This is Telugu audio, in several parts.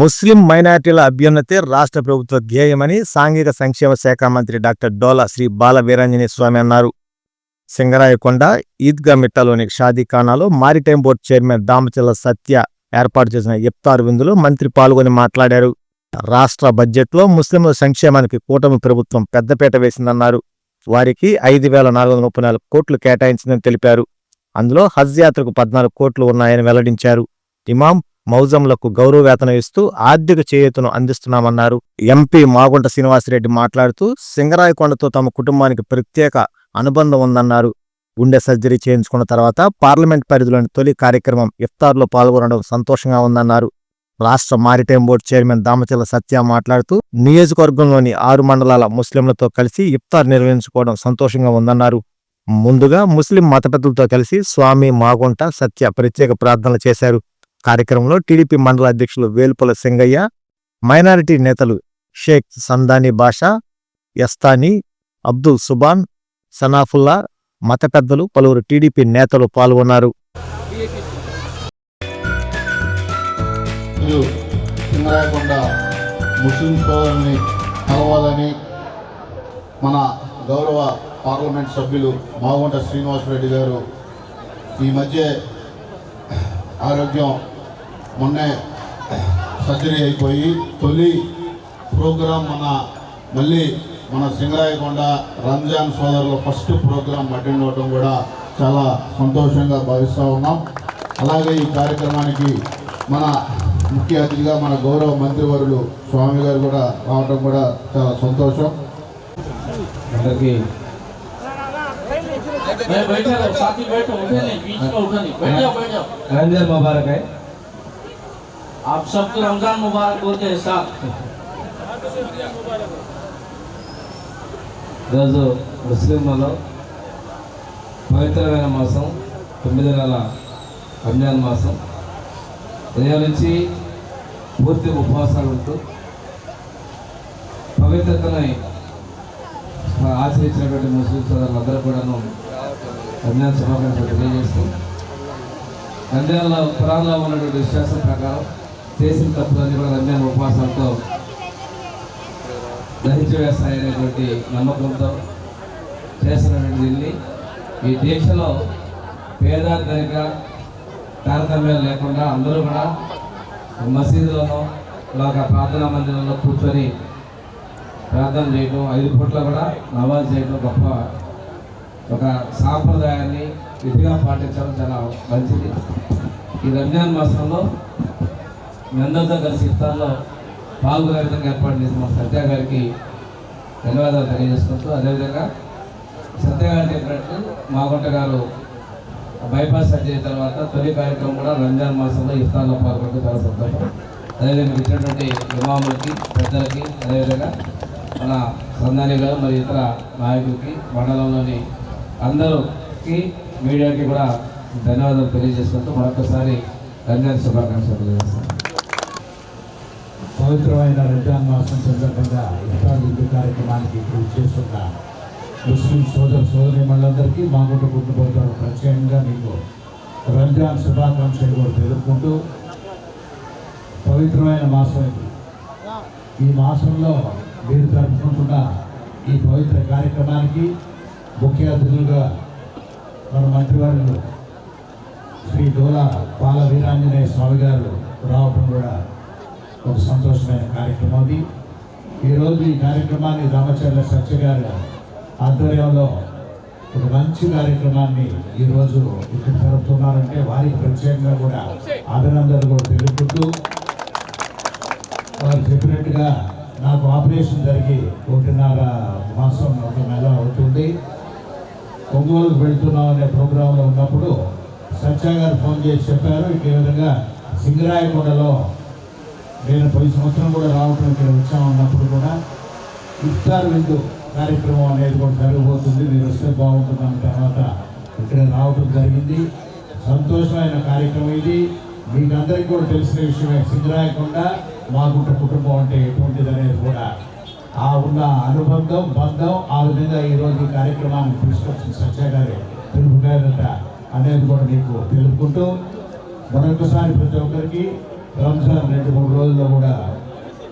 ముస్లిం మైనారిటీల అభ్యున్నతే రాష్ట్ర ప్రభుత్వ ధ్యేయమని సాంఘిక సంక్షేమ శాఖ మంత్రి డాక్టర్ డోలా శ్రీ బాల స్వామి అన్నారు. సింగరాయకొండ ఈద్గా మిట్టలోని షాదీఖానాలో maritime board chairman Damacharla Satya ఏర్పాటు చేసిన ఇఫ్తార్ విందులో మంత్రి పాల్గొని మాట్లాడారు. రాష్ట్ర బడ్జెట్లో ముస్లింల సంక్షేమానికి కూటమి ప్రభుత్వం పెద్దపీట వేసిందన్నారు. వారికి ఐదు వేల నాలుగు వందల ముప్పై నాలుగు కోట్లు కేటాయించిందని తెలిపారు. అందులో హజ్ యాత్రకు పద్నాలుగు కోట్లు ఉన్నాయని వెల్లడించారు. ఇమాం మౌజంలకు గౌరవవేతనం ఇస్తూ ఆర్థిక చేయూతను అందిస్తున్నామన్నారు. ఎంపీ మాగుంట శ్రీనివాసరెడ్డి మాట్లాడుతూ సింగరాయకొండతో తమ కుటుంబానికి ప్రత్యేక అనుబంధం ఉందన్నారు. గుండె సర్జరీ చేయించుకున్న తర్వాత పార్లమెంట్ పరిధిలోని తొలి కార్యక్రమం ఇఫ్తార్లో పాల్గొనడం సంతోషంగా ఉందన్నారు. రాష్ట్ర maritime board chairman Damacharla Satya మాట్లాడుతూ నియోజకవర్గంలోని ఆరు మండలాల ముస్లింలతో కలిసి ఇఫ్తార్ నిర్వహించుకోవడం సంతోషంగా ఉందన్నారు. ముందుగా ముస్లిం మత పెద్దలతో కలిసి స్వామి మాగుంట సత్య ప్రత్యేక ప్రార్థనలు చేశారు. కార్యక్రమంలో టీడీపీ మండల అధ్యక్షులు వేలుపుల సింగయ్య మైనారిటీ నేతలు షేక్ సందాని బాషా ఎస్తాని అబ్దుల్ సుబాన్ సనాఫుల్లా మత పెద్దలు పలువురు టీడీపీ నేతలు పాల్గొన్నారు. ముస్లిం సోదరుని కలవాలని మన గౌరవ పార్లమెంట్ సభ్యులు మాగుంట శ్రీనివాసరెడ్డి గారు ఈ మధ్య ఆరోగ్యం మొన్నే సర్జరీ అయిపోయి తొలి ప్రోగ్రాం మన మళ్ళీ మన సింగరాయకొండ రంజాన్ సోదరులు ఫస్ట్ ప్రోగ్రాం అటెండ్ అవ్వడం కూడా చాలా సంతోషంగా భావిస్తూ ఉన్నాం. అలాగే ఈ కార్యక్రమానికి మన ముఖ్య అతిథిగా మన గౌరవ మంత్రివర్యులు స్వామి గారు కూడా రావడం కూడా చాలా సంతోషం. అందరికీ రంజాన్ ముబారక్ आप सबको रमजान मुबारक बोलते हैं साथ ఈరోజు ముస్లింలలో పవిత్రమైన మాసం తొమ్మిది నెలల రంజాన్ మాసం ఉదయం నుంచి పూర్తి ఉపవాసాలు ఉంటూ పవిత్రతని ఆచరించినటువంటి ముస్లిం సోదరులందరూ కూడాను రంజాన్ శుభాకాంక్షలు తెలియజేస్తూ రంజాన్లో పురాణంలో ఉన్నటువంటి విశ్వాసం ప్రకారం చేసిన తప్పులన్నీ కూడా రంజాన్ ఉపవాసాలతో దహించి వేస్తాయనేటువంటి నమ్మకంతో చేస్తున్నటువంటి దీన్ని. ఈ దీక్షలో పేద ధనిక తారతమ్యం లేకుండా అందరూ కూడా మసీదులోనో లేక ప్రార్థనా మందిరంలో కూర్చొని ప్రార్థన చేయడం ఐదు పూట్ల కూడా నమాజ్ చేయడం గొప్ప ఒక సాంప్రదాయాన్ని విధిగా పాటించడం చాలా మంచిది. ఈ రంజాన్ మాసంలో మీ అందరితో కలిసి ఇస్తాల్లో పాల్గొనే విధంగా ఏర్పాటు చేసిన మా సత్య గారికి ధన్యవాదాలు తెలియజేసుకుంటూ అదేవిధంగా సత్య గారు చెప్పినట్టు మాగుంట గారు బైపాస్ సర్జరీ తర్వాత తొలి కార్యక్రమం కూడా రంజాన్ మాసంలో ఇస్తాల్లో పాల్గొంటూ చాలా సంతోషం. అదేవిధంగా ఇచ్చినటువంటి ఇమాములకి పెద్దలకి అదేవిధంగా మన సందాని గారు మరియు ఇతర నాయకులకి మండలంలోని అందరికి మీడియాకి కూడా ధన్యవాదాలు తెలియజేసుకుంటూ మరొకసారి రంజాన్ శుభాకాంక్షలు తెలియజేస్తాను. పవిత్రమైన రంజాన్ మాసం సందర్భంగా ఇఫ్తార్ విందు కార్యక్రమానికి పూజ చేస్తున్న ముస్లిం సోదర సోదరి మనందరికీ మా కుటుంబ కుటుంబంతో ప్రత్యేకంగా మీకు రంజాన్ శుభాకాంక్షలు కూడా తెలుపుకుంటూ పవిత్రమైన మాసం ఇది. ఈ మాసంలో మీరు జరుపుకుంటున్న ఈ పవిత్ర కార్యక్రమానికి ముఖ్య అతిథులుగా మన మంత్రివర్యులు శ్రీ డోలా బాల వీరాంజనేయ స్వామి గారు రావటం కూడా ఒక సంతోషమైన కార్యక్రమం అది. ఈరోజు ఈ కార్యక్రమాన్ని రామచర్ల సత్య గారు ఆధ్వర్యంలో ఒక మంచి కార్యక్రమాన్ని ఈరోజు ఇక్కడ జరుపుతున్నారంటే వారికి ప్రత్యేకంగా కూడా అభినందనలు కూడా తెలుపుతూ వారు చెప్పినట్టుగా నాకు ఆపరేషన్ జరిగి ఒకటిన్నర మాసం ఒక నెల అవుతుంది. ఒంగోలుకు వెళ్తున్నాం అనే ప్రోగ్రాంలో ఉన్నప్పుడు సత్య గారు ఫోన్ చేసి చెప్పారు. ఈ విధంగా సింగరాయకొండలో నేను పది సంవత్సరం కూడా రావటం ఇక్కడ వచ్చామన్నప్పుడు కూడా ఇఫ్తార్ విందు కార్యక్రమం అనేది కూడా జరగబోతుంది. మీరు వస్తే బాగుంటుందన్న తర్వాత ఇక్కడ రావటం జరిగింది. సంతోషమైన కార్యక్రమం ఇది. మీకు అందరికీ కూడా తెలిసిన విషయమే సింగరాయకొండ మాగుంట కుటుంబం అంటే ఎటువంటిది అనేది కూడా ఆ ఉన్న అనుబంధం బంధం ఆ విధంగా ఈరోజు ఈ కార్యక్రమాన్ని తీసుకొచ్చిన సత్య గారు తెలుపుగారట అనేది కూడా మీకు తెలుపుకుంటూ మరొకసారి ప్రతి ఒక్కరికి రంజాన్ రెండు మూడు రోజుల్లో కూడా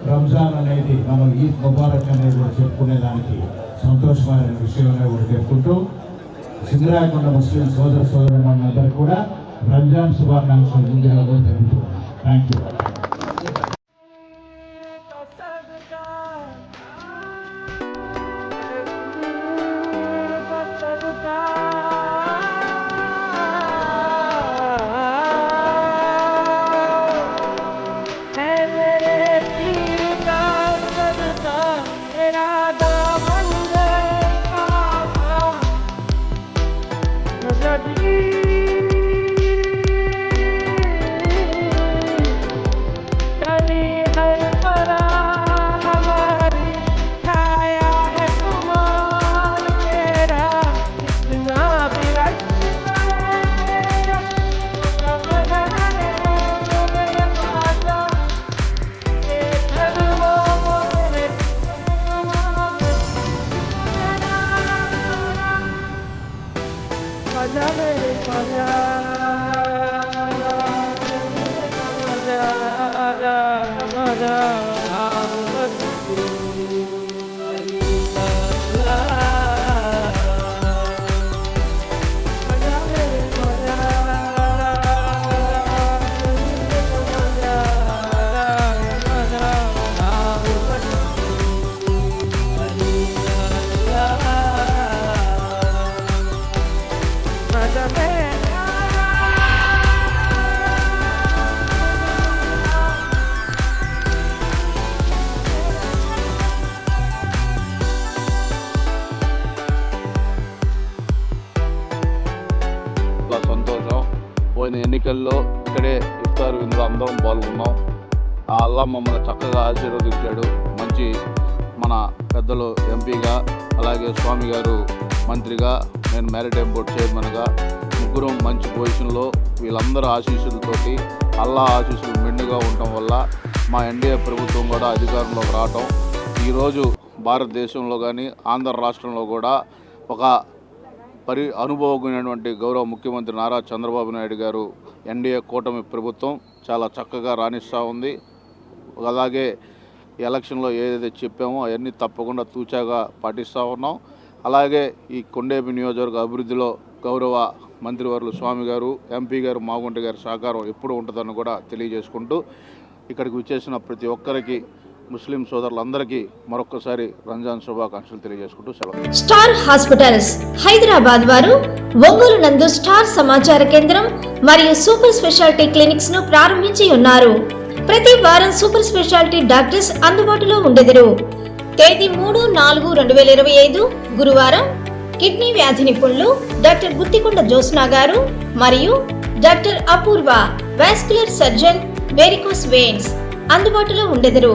రంజాన్ అనేది మనం ఈద్ ముబారక్ అనేది కూడా చెప్పుకునేదానికి సంతోషమైన విషయంగా కూడా చెప్పుకుంటూ సింగరాయకొండ ముస్లిం సోదర సోదరులందరికీ కూడా రంజాన్ శుభాకాంక్షలు ముందుగా కూడా తెలుపుతున్నాను థ్యాంక్ యూ పోయిన ఎన్నికల్లో ఇక్కడే ఇఫ్తార్ విందులో అందరం పాల్గొన్నాం. ఆ అల్లా మమ్మల్ని చక్కగా ఆశీర్వదించాడు. మంచి మన పెద్దలు ఎంపీగా అలాగే స్వామి గారు మంత్రిగా నేను మ్యారిటైమ్ బోర్డు చైర్మన్గా ముగ్గురం మంచి పొజిషన్లో వీళ్ళందరూ ఆశీస్సులతోటి అల్లా ఆశీస్సులు మెండుగా ఉండటం వల్ల మా ఎన్డీఏ ప్రభుత్వం కూడా అధికారంలోకి రావటం. ఈరోజు భారతదేశంలో కానీ ఆంధ్ర రాష్ట్రంలో కూడా ఒక పరి అనుభవజ్ఞమైనటువంటి గౌరవ ముఖ్యమంత్రి నారా చంద్రబాబు నాయుడు గారు ఎన్డీఏ కూటమి ప్రభుత్వం చాలా చక్కగా రాణిస్తూ ఉంది. అలాగే ఎలక్షన్లో ఏదైతే చెప్పామో అవన్నీ తప్పకుండా తూచాగా పాటిస్తూ ఉన్నాం. అలాగే ఈ కొండేపి నియోజకవర్గ అభివృద్ధిలో గౌరవ మంత్రివర్లు స్వామి గారు ఎంపీ గారు మాగుంట గారి సహకారం ఎప్పుడు ఉంటుందని కూడా తెలియజేసుకుంటూ ఇక్కడికి వచ్చేసిన ప్రతి ఒక్కరికి ముస్లిం సోదరులందరికీ మరొకసారి రంజాన్ శుభాకాంక్షలు తెలియజేసుకుంటూ సెలవు. స్టార్ హాస్పిటల్స్ హైదరాబాద్ వారు ఒంగోలు నందు స్టార్ సమాచార కేంద్రం మరియు సూపర్ స్పెషాలిటీ క్లినిక్స్ను ప్రారంభించి ఉన్నారు. ప్రతి వారం సూపర్ స్పెషాలిటీ డాక్టర్స్ అందుబాటులో ఉండెదరు. తేదీ మూడు నాలుగు రెండు వేల ఇరవై ఐదు గురువారం కిడ్నీ వ్యాధి నిపుణులు డాక్టర్ గుత్తికొండ జోస్నా గారు మరియు doctor Apoorva vascular surgeon varicose veins అందుబాటులో ఉండెదరు.